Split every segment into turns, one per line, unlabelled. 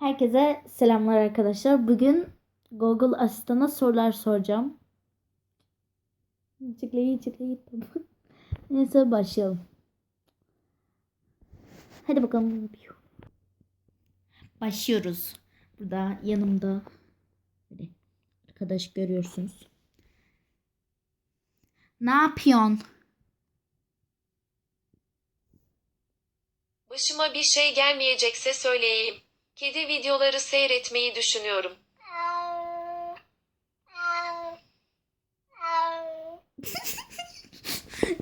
Herkese selamlar arkadaşlar. Bugün Google Asistan'a sorular soracağım. Çıklayı çıklayı. Neyse başlayalım. Hadi bakalım. Başlıyoruz. Burada yanımda arkadaş görüyorsunuz. Ne yapıyorsun?
Başıma bir şey gelmeyecekse söyleyeyim. Kedi videoları seyretmeyi düşünüyorum.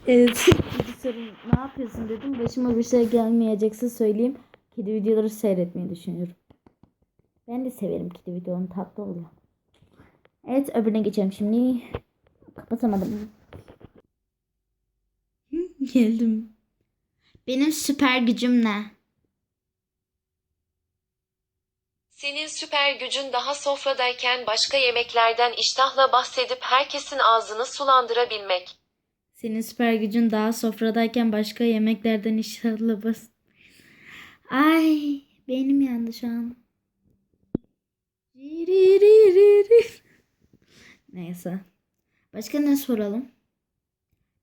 Evet. Bir sorum ne yapıyorsun dedim. Başıma bir şey gelmeyecekse söyleyeyim. Kedi videoları seyretmeyi düşünüyorum. Ben de severim kedi videolarını tatlı oluyor. Evet öbürüne geçelim şimdi. Kapatamadım. Geldim. Benim süper gücüm ne?
Senin süper gücün daha sofradayken başka yemeklerden iştahla bahsedip herkesin ağzını sulandırabilmek.
Senin süper gücün daha sofradayken başka yemeklerden inşallah bas. Ay beynim yandı şu an. Neyse. Başka ne soralım?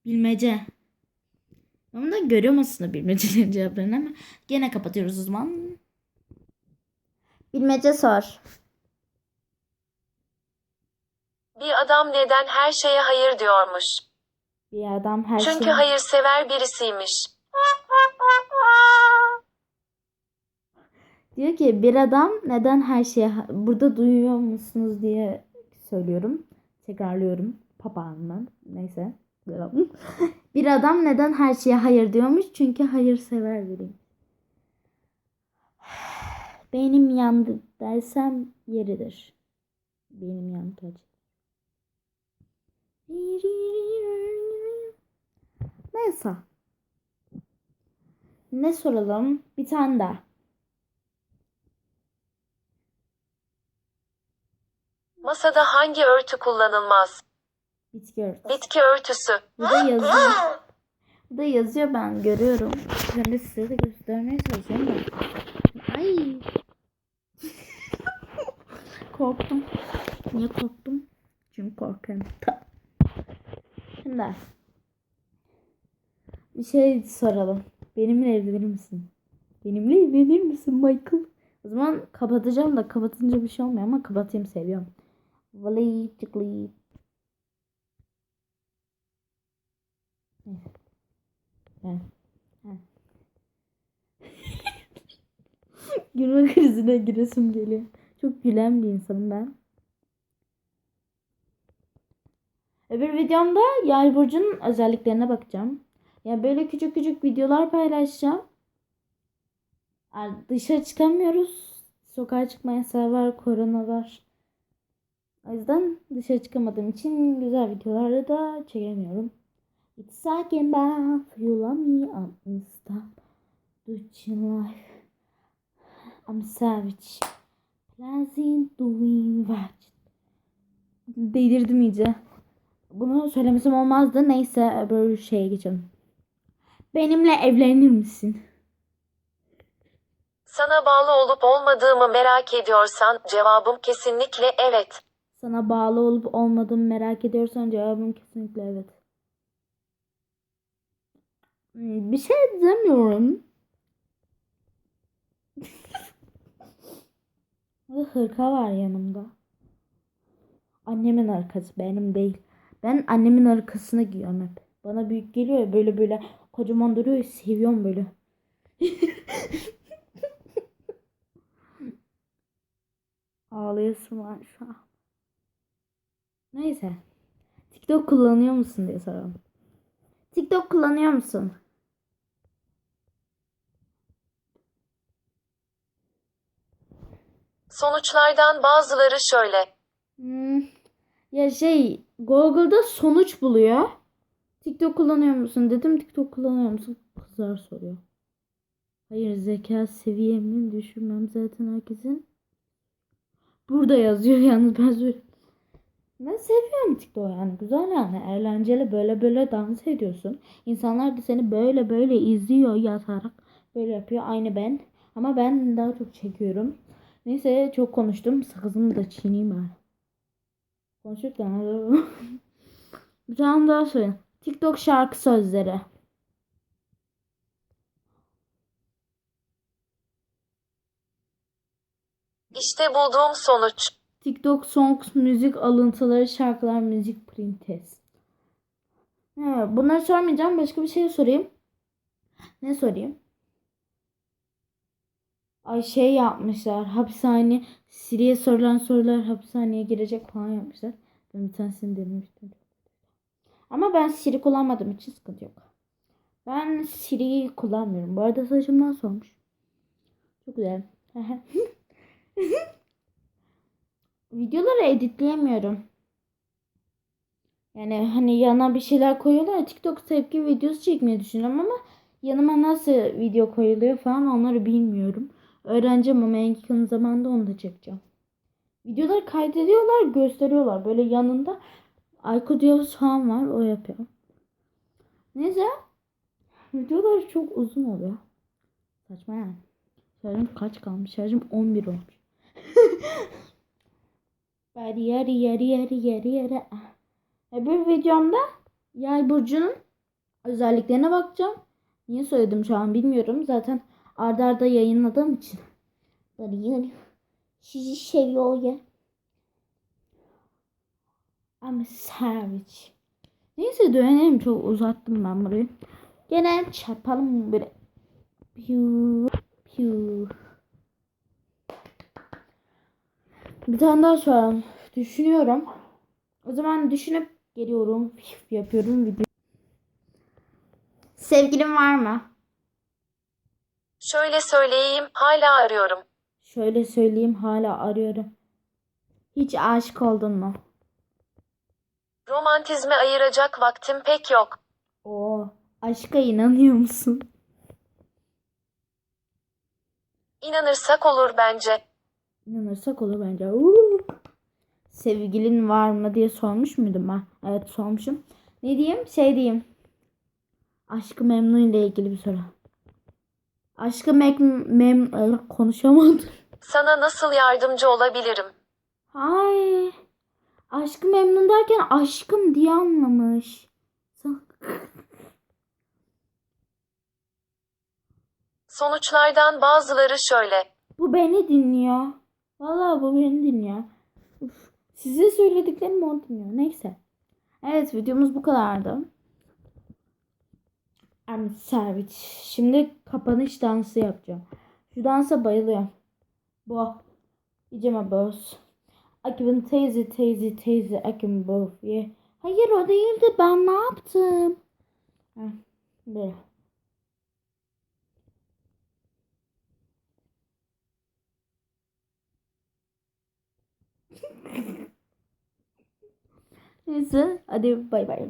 Bilmece. Ama da görüyorum aslında bilmecelerin cevaplarını ama gene kapatıyoruz o zaman. Bilmece sor.
Bir adam neden her şeye hayır diyormuş?
Bir adam her
Çünkü
şey...
hayırsever birisiymiş.
Diyor ki bir adam neden her şeye burada duyuyor musunuz diye söylüyorum. Tekrarlıyorum papağandan. Neyse. Bir adam neden her şeye hayır diyormuş? Çünkü hayırsever biriyim. Beynim yandı dersem yeridir. Benim yandı acı. Neyse. Ne soralım? Bir tane daha.
Masada hangi örtü kullanılmaz?
Bitki örtüsü.
Bitki örtüsü.
Bu da yazıyor. Bu da yazıyor ben görüyorum. Ben de size de göstermeye çalışıyorum da. Ay. korktum. Niye korktum? Çünkü. Ta- Şimdi. Bir şey soralım. Benimle evlenir misin? Benimle evlenir misin Michael? O zaman kapatacağım da kapatınca bir şey olmuyor ama kapatayım seviyorum. Vallahi tıklayıp. Evet. Gülme krizine giresim geliyor. Çok gülen bir insanım ben. Öbür videomda Yay burcunun özelliklerine bakacağım. Ya böyle küçük küçük videolar paylaşacağım. Yani Dışarı çıkamıyoruz. Sokağa çıkma yasağı var, korona var. O yüzden dışarı çıkamadığım için güzel videoları da çekemiyorum. It's talking about you love me, I'm Insta. Doing life. I'm savage. Pleasant doing what? Delirdim iyice. Bunu söylemesem olmazdı. Neyse böyle şeye geçelim. Benimle evlenir misin?
Sana bağlı olup olmadığımı merak ediyorsan cevabım kesinlikle evet.
Sana bağlı olup olmadığımı merak ediyorsan cevabım kesinlikle evet. Hmm, Bir şey demiyorum. Burada hırka var yanımda. Annemin arkası benim değil. Ben annemin arkasını giyiyorum hep. Bana büyük geliyor ya böyle böyle kocaman duruyor seviyorum böyle. Ağlayasım var şu an. Neyse. TikTok kullanıyor musun diye soralım. TikTok kullanıyor musun?
Sonuçlardan bazıları şöyle.
Hmm, ya şey Google'da sonuç buluyor. TikTok kullanıyor musun dedim. TikTok kullanıyor musun? Kızlar soruyor. Hayır zeka seviyemi düşürmem zaten herkesin. Burada yazıyor yalnız ben söyleyeyim. Ben seviyorum TikTok yani güzel yani eğlenceli böyle böyle dans ediyorsun. İnsanlar da seni böyle böyle izliyor yatarak böyle yapıyor aynı ben. Ama ben daha çok çekiyorum. Neyse çok konuştum. Sakızımı da çiğneyim ben. Konuşurken bir tane daha söyleyeyim. TikTok şarkı sözleri.
İşte bulduğum sonuç.
TikTok songs, müzik alıntıları, şarkılar, müzik printes. He, bunları sormayacağım. Başka bir şey sorayım. Ne sorayım? Ay şey yapmışlar. Hapishane. Siri'ye sorulan sorular hapishaneye girecek falan yapmışlar. Ben bir tanesini denemiştim. Ama ben Siri kullanmadığım için sıkıntı yok. Ben Siri'yi kullanmıyorum. Bu arada saçımdan sormuş. Çok güzel. Videoları editleyemiyorum. Yani hani yana bir şeyler koyuyorlar. TikTok tepki videosu çekmeyi düşünüyorum ama yanıma nasıl video koyuluyor falan onları bilmiyorum. Öğreneceğim ama en yakın zamanda onu da çekeceğim. Videoları kaydediyorlar, gösteriyorlar. Böyle yanında Aykut Yavuz falan var. O yapıyor. Neyse. Videolar çok uzun oluyor. Saçma yani. Şarjım kaç kalmış? Şarjım 11 olmuş. Yari yari yari yari yari yari. Öbür videomda yay burcunun özelliklerine bakacağım. Niye söyledim şu an bilmiyorum. Zaten arda arda yayınladığım için. Yari. Sizi seviyor ya. I'm a savage. Neyse dönelim. Çok uzattım ben burayı. Gene çarpalım böyle. Piu, piu. Bir tane daha soralım. Düşünüyorum. O zaman düşünüp geliyorum. Yapıyorum video. Sevgilin var mı?
Şöyle söyleyeyim, hala arıyorum.
Şöyle söyleyeyim hala arıyorum. Hiç aşık oldun mu?
Romantizme ayıracak vaktim pek yok.
Oo, aşka inanıyor musun?
İnanırsak olur bence.
İnanırsak olur bence. Uuu. Sevgilin var mı diye sormuş muydum ben? Evet sormuşum. Ne diyeyim? Şey diyeyim. Aşkı memnun ile ilgili bir soru. Aşkı mek mem Ay, konuşamadım.
Sana nasıl yardımcı olabilirim?
Ay. Aşkı memnun derken aşkım diye anlamış.
Sonuçlardan bazıları şöyle.
Bu beni dinliyor. Vallahi bu beni dinliyor. Uf. Size söylediklerim o dinliyor. Neyse. Evet videomuz bu kadardı. I'm savage. Şimdi kapanış dansı yapacağım. Şu dansa bayılıyorum. Bu. Pijama boss. Akibin teyze teyze teyze both. Yeah. Hayır o değildi. Ben ne yaptım? Heh, böyle. Neyse hadi bay bay.